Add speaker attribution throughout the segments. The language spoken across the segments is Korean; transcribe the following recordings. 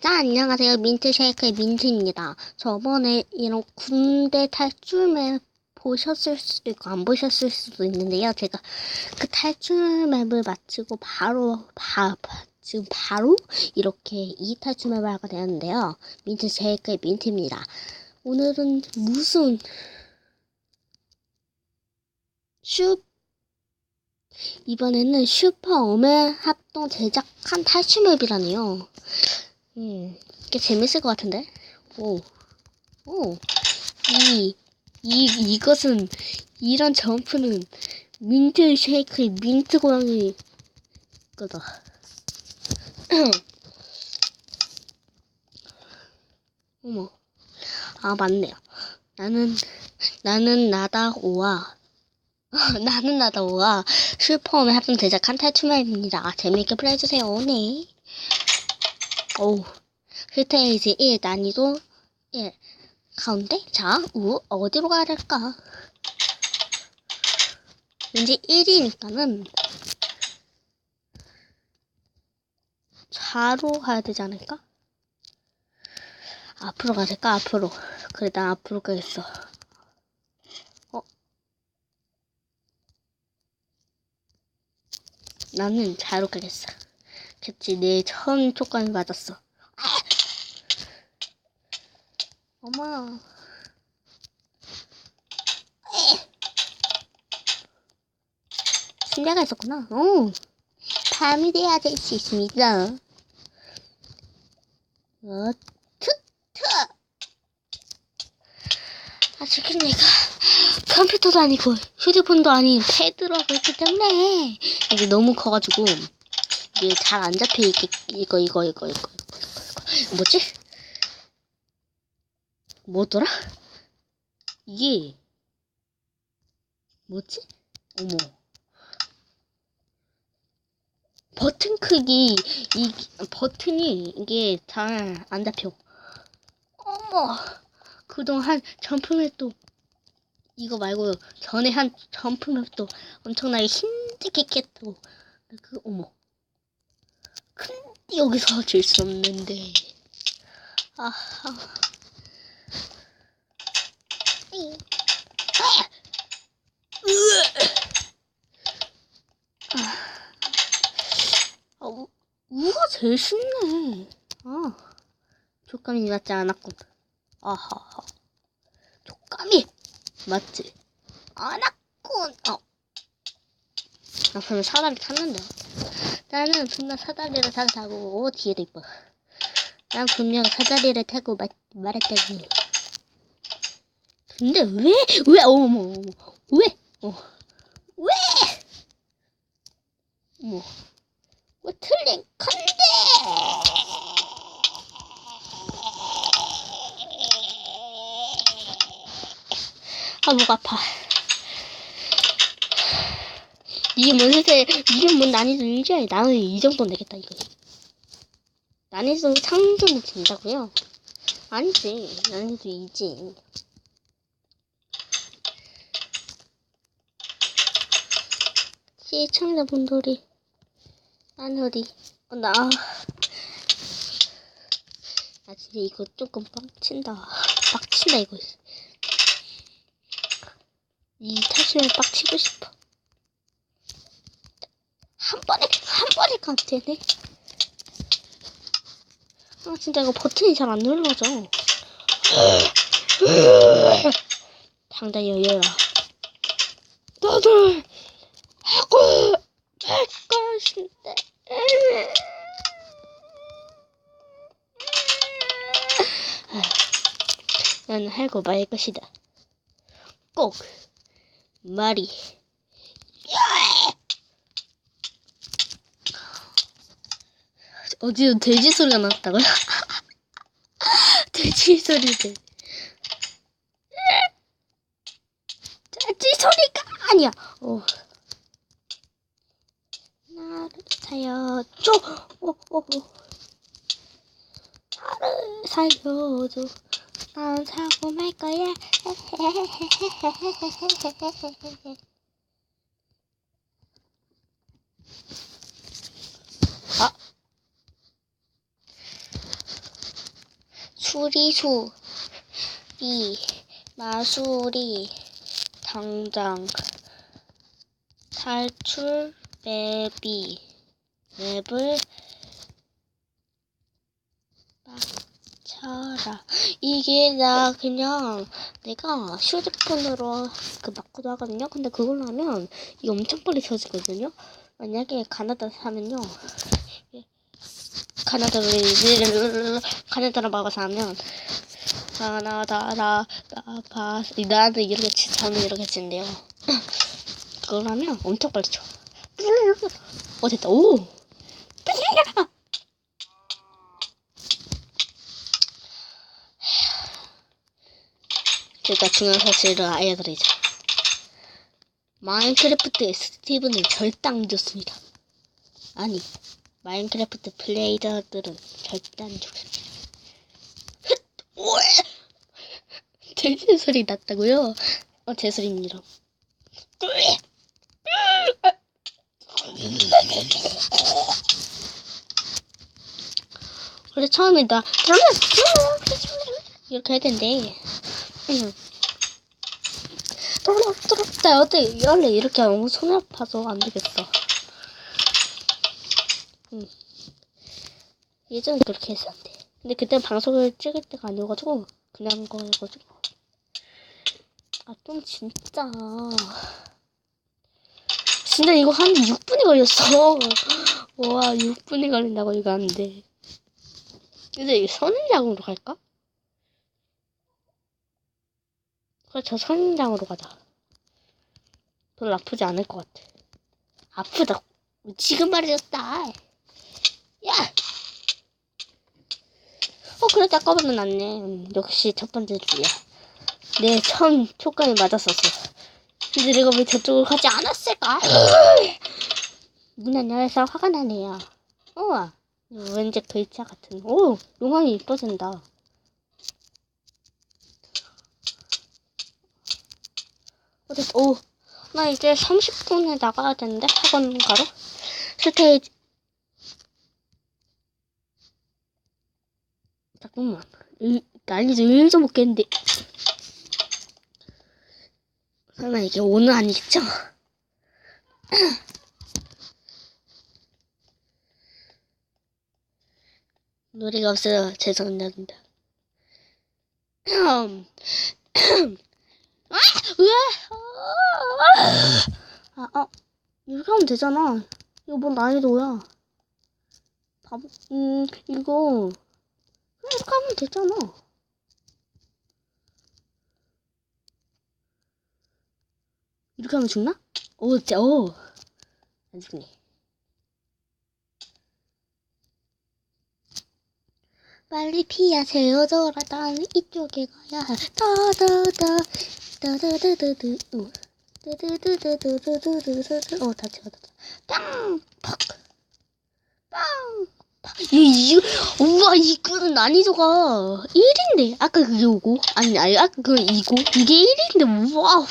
Speaker 1: 자, 안녕하세요. 민트 쉐이크의 민트입니다. 저번에 이런 군대 탈출맵 보셨을 수도 있고 안 보셨을 수도 있는데요. 제가 그 탈출맵을 마치고 바로 바, 바- 지금 바로 이렇게 이 탈출맵을 하게 되었는데요. 민트 쉐이크의 민트입니다. 오늘은 무슨 슈 이번에는 슈퍼 오멘 합동 제작한 탈출맵이라네요. 음, 꽤 재밌을 것 같은데? 오, 오, 이, 이, 이것은, 이런 점프는 민트 쉐이크의 민트 고양이 거다. 어머, 아, 맞네요. 나는, 나는 나다 오아. 나는 나다 오아. 슈퍼홈의 합동 제작한 탈출맵입니다. 재미있게 플레이해주세요. 네. 오, 스테이지 1 난이도 1 가운데 자, 우 어디로 가야 될까? 왠지 1이니까는 좌로 가야 되지 않을까? 앞으로 가야 될까? 앞으로. 그래, 난 앞으로 가겠어. 어? 나는 가겠어. 그치, 내 처음 촉감이 맞았어. 아! 엄마. 침대가 있었구나. 오. 밤이 돼야 될 수 있습니다. 어, 트, 트. 아직은 내가 컴퓨터도 아니고 휴대폰도 아닌 패드로 하고 있기 때문에 이게 너무 커가지고 이게 잘 안 잡혀 이게 이거 이거 이거 이거 이거 이거 뭐지? 뭐더라? 이게 뭐지? 어머 버튼 크기 이 버튼이 이게 잘 안 잡혀. 어머 그동안 한 점프맵도 이거 말고 전에 한 점프맵도 엄청나게 힘들게 했고 그 어머 근데 여기서 질 수 없는데 아하 이. 아! 우가 제일 쉽네. 아, 촉감이 맞지 않았군. 아하하. 촉감이 맞지 않았군. 어. 나 그러면 사다리 탔는데. 나는 분명 사다리를 타고 타고, 오, 뒤에도 이뻐. 난 분명 사다리를 타고 말, 말했다고. 근데 왜, 왜, 어머, 어머, 왜, 어, 왜, 어머. 뭐 틀린 건 아, 목 아파. 이게 뭔 세세, 이게 뭔 난이도 일지야. 나는 이 정도 내겠다, 이거. 난이도 상정도 된다고요? 아니지. 난이도 이지. 시청자분들이 아니 어디 어, 나. 아 진짜 이거 조금 빡친다. 빡친다 이거. 이 탈출을 빡치고 싶어. 한 번에 한 번에 가되네. 아 진짜 이거 버튼이 잘 안 눌러져. 당장 열려라. 너들 하고 될 것인데. 나는 하고 말 것이다. 꼭 말이. 어디서 돼지 소리가 났다고요? 돼지 소리들. 돼지 소리가 아니야. 어. 나를 살려줘. 어, 어, 어. 나를 살려줘. 다음 사고 말 거야. 아. 수리수. 리 마수리. 당장. 탈출. 네, 맵이 맵을 맞춰라 이게 나 그냥 내가 휴대폰으로 그 맞고도 하거든요 근데 그걸로 하면 이게 엄청 빨리 켜지거든요 만약에 가나다 사면요 예. 가나다를 가나다를 막아서 하면 가나다라 나파 나는 이렇게 치 저는 이렇게 치는데요 그걸 하면 엄청 빨리 쳐. 어 됐다. 오. 제가 중요한 사실을 알려드리자. 마인크래프트의 스티븐은 절대 안 죽습니다. 아니, 마인크래프트 플레이저들은 절대 안 죽습니다. 흑! 오에! 소리 났다고요? 어, 제 소리입니다. 그래 처음에 나 이렇게 해야 된대. 응. 나 어때 원래 이렇게 너무 손 아파서 안 되겠어. 응. 예전에 그렇게 했었는데. 근데 그때 방송을 찍을 때가 아니어가지고 그냥 거여가지고. 아 좀 진짜. 진짜 이거 한 6분이 걸렸어. 와, 6분이 걸린다고 이거 안 돼. 근데 이거 선인장으로 갈까? 그렇죠, 선인장으로 가자. 별로 아프지 않을 것 같아. 아프다. 지금 말해줬다. 야! 어, 그래, 닦아보면 낫네. 음, 역시 첫 번째 줄이야. 내 처음 촉감이 맞았었어. 근데 내가 왜 저쪽을 가지 않았을까? 문 안녕해서 화가 나네요. 우와, 왠지 글자 같은. 오, 용왕이 이뻐진다. 어디, 오, 나 이제 30분에 나가야 되는데 학원 가러 스테이지. 잠깐만, 이, 난이도 1도 못 깼는데. 설마 이게 오늘 아니겠죠? 노래가 없어요. 죄송합니다. 음. 아! 아, 어. 이렇게 하면 되잖아. 이거 뭔 난이도야. 바보, 음, 이거. 이렇게 하면 되잖아. 이렇게 하면 죽나? 오, 진짜, 오. 안 죽네. 빨리 피하세요, 저라단 이쪽에 가야 따다다다드, 우. 뜨드드드드드드드드, 어, 다 찍었다. 빵! 팍! 빵! 팍! 이, 이, 우와, 이거는 난이도가 1인데. 아까 그게 5고. 아니, 아니, 아까 그게 2고. 이게 1인데, 우와.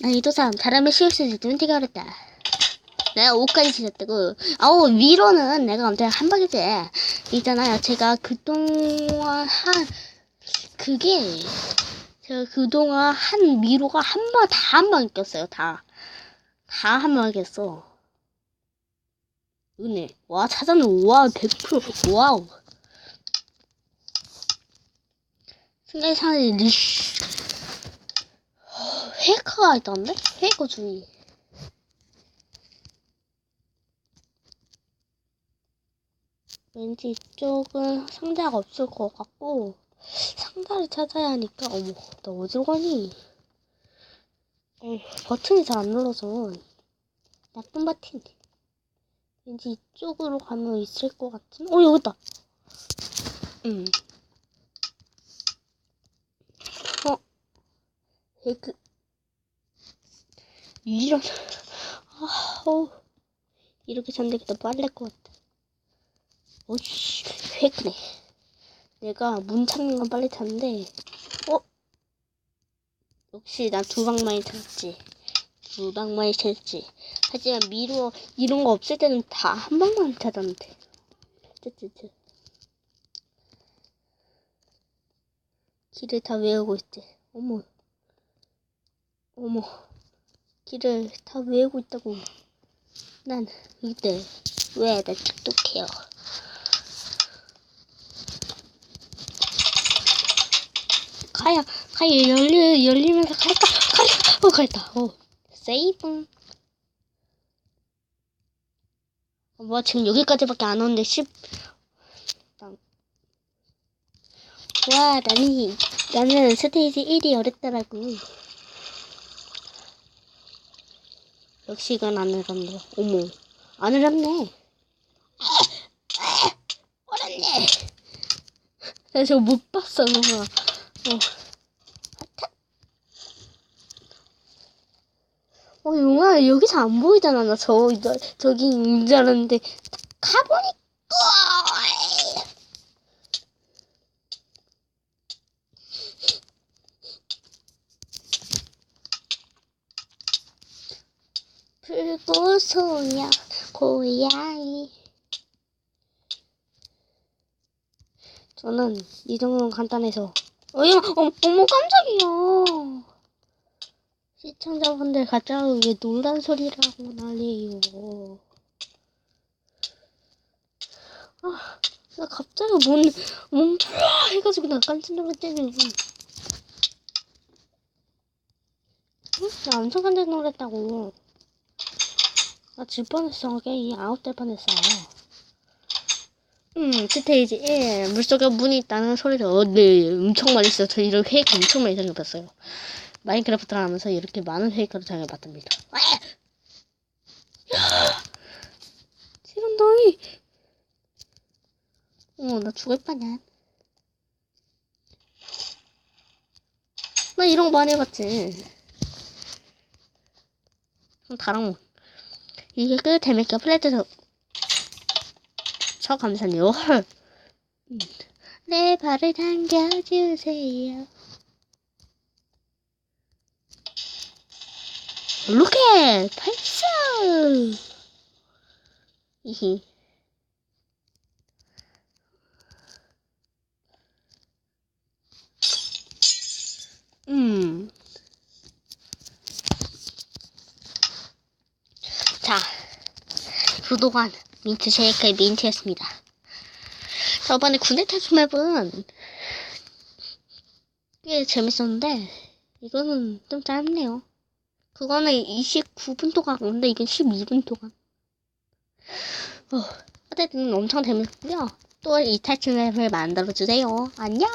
Speaker 1: 난이도 3. 잘하면 쉬울 수 있으면 되게 어렵다. 내가 5까지 지셨다고. 아우, 위로는 내가 엄청 한 방이지. 있잖아요. 제가 그동안 한, 그게, 제가 그동안 한 미로가 한 방, 다한방 꼈어요. 다. 다한방 꼈어. 은혜. 와, 찾아는, 와, 100%. 와우. 승리산에 리쉬. 페이커가 있던데? 페이커 주의. 왠지 이쪽은 상자가 없을 것 같고 상자를 찾아야 하니까 어머 나 어디로 가니? 어, 버튼이 잘 안 눌러서 나쁜 버튼. 왠지 이쪽으로 가면 있을 것 같은. 어 여기 있다. 음. 어. 에그. 이런. 아, 어. 이렇게 더 빨릴 것 같아. 오씨, 회크네. 내가 문 찾는 건 빨리 찾는데, 어? 역시 나 두 방만이 찾았지. 두 방만이 찾았지. 하지만 미로 이런 거 없을 때는 다 한 방만 찾았는데. 쯔쯔쯔. 길을 다 외우고 있대. 어머. 어머. 길을 다 외우고 있다고. 난 이때 왜 나 똑똑해요. 가야 가야 열리 열리면서 갈까 갈까 어 갈다 어 세이브 어, 뭐 지금 여기까지밖에 안 오는데 10 와, 나는, 나는 스테이지 1이 어렵더라고. 역시 이건 안 어렵네. 어머, 안 어렵네. 어렵네. 나 저거 못 봤어, 누가. 어. 어, 용아, 여기서 안 보이잖아. 나 저, 저 저기 있는 줄 알았는데, 딱 가보니까! 불고소냐 고양이 저는 이 정도는 간단해서 어이 어, 어머 깜짝이야 시청자분들 갑자기 왜 놀란 소리라고 난리요 아 나 갑자기 뭔, 뭔 푸아 해가지고 나 깜짝 놀랐잖아 응? 나 엄청 깜짝 놀랐다고 나 질 뻔했어. 게임 아웃될 뻔했어. 음, 스테이지 1. 물속에 문이 있다는 소리를, 어, 네, 엄청 많이. 저 이런 페이크 엄청 많이 당해봤어요. 마인크래프트를 하면서 이렇게 많은 페이크를 당해봤답니다. 지금 너희, 어, 나 죽을 뻔한. 나 이런 거 많이 해봤지. 그럼 다랑 뭐. 이게 그 재밌게 플레이트에서 저 감사해요. 헐. 음. 내 발을 당겨주세요. 로켓 발사. 이히. 음. 자, 그동안 민트 쉐이크의 민트였습니다. 저번에 군대 탈출 맵은 꽤 재밌었는데, 이거는 좀 짧네요. 그거는 29분 동안, 근데 이건 12분 동안. 어, 어쨌든 엄청 재밌고요. 또 이 탈출 맵을 만들어주세요. 안녕!